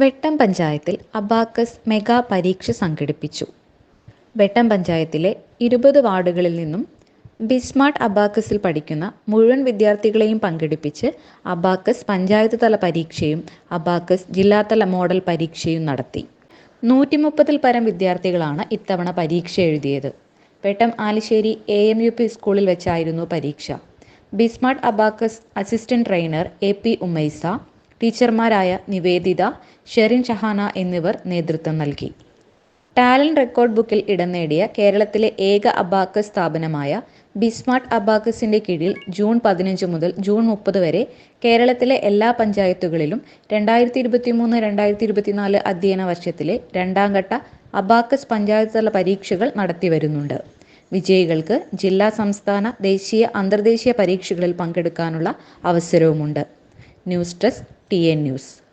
വെട്ടം പഞ്ചായത്തിൽ abacus mega പരീക്ഷ സംഘടിപ്പിച്ചു. വെട്ടം പഞ്ചായത്തിലെ ഇരുപത് വാർഡുകളിൽ നിന്നും ബിസ്മാർട്ട് അബാക്കസിൽ പഠിക്കുന്ന മുഴുവൻ വിദ്യാർത്ഥികളെയും പങ്കെടുപ്പിച്ച് അബാക്കസ് പഞ്ചായത്ത് തല പരീക്ഷയും അബാക്കസ് ജില്ലാതല മോഡൽ പരീക്ഷയും നടത്തി. നൂറ്റി മുപ്പതിൽ പരം വിദ്യാർത്ഥികളാണ് ഇത്തവണ പരീക്ഷ എഴുതിയത്. Vettam Alissery A M U P സ്കൂളിൽ വെച്ചായിരുന്നു പരീക്ഷ. Bsmart abacus assistant trainer A P Umaisa ടീച്ചർമാരായ Nivedita Sherin Shahana എന്നിവർ നേതൃത്വം നൽകി. ടാലന്റ് റെക്കോർഡ് ബുക്കിൽ ഇടം നേടിയ കേരളത്തിലെ ഏക അബാക്കസ് സ്ഥാപനമായ ബിസ്മാർട്ട് അബാക്കസിന്റെ കീഴിൽ ജൂൺ പതിനഞ്ച് മുതൽ ജൂൺ മുപ്പത് വരെ കേരളത്തിലെ എല്ലാ പഞ്ചായത്തുകളിലും രണ്ടായിരത്തി ഇരുപത്തി മൂന്ന് രണ്ടായിരത്തി ഇരുപത്തിനാല് അധ്യയന വർഷത്തിലെ രണ്ടാം ഘട്ട അബാക്കസ് പഞ്ചായത്ത് തല പരീക്ഷകൾ നടത്തി വരുന്നുണ്ട്. വിജയികൾക്ക് ജില്ലാ സംസ്ഥാന ദേശീയ അന്തർദേശീയ പരീക്ഷകളിൽ പങ്കെടുക്കാനുള്ള അവസരവുമുണ്ട്. News desk TA news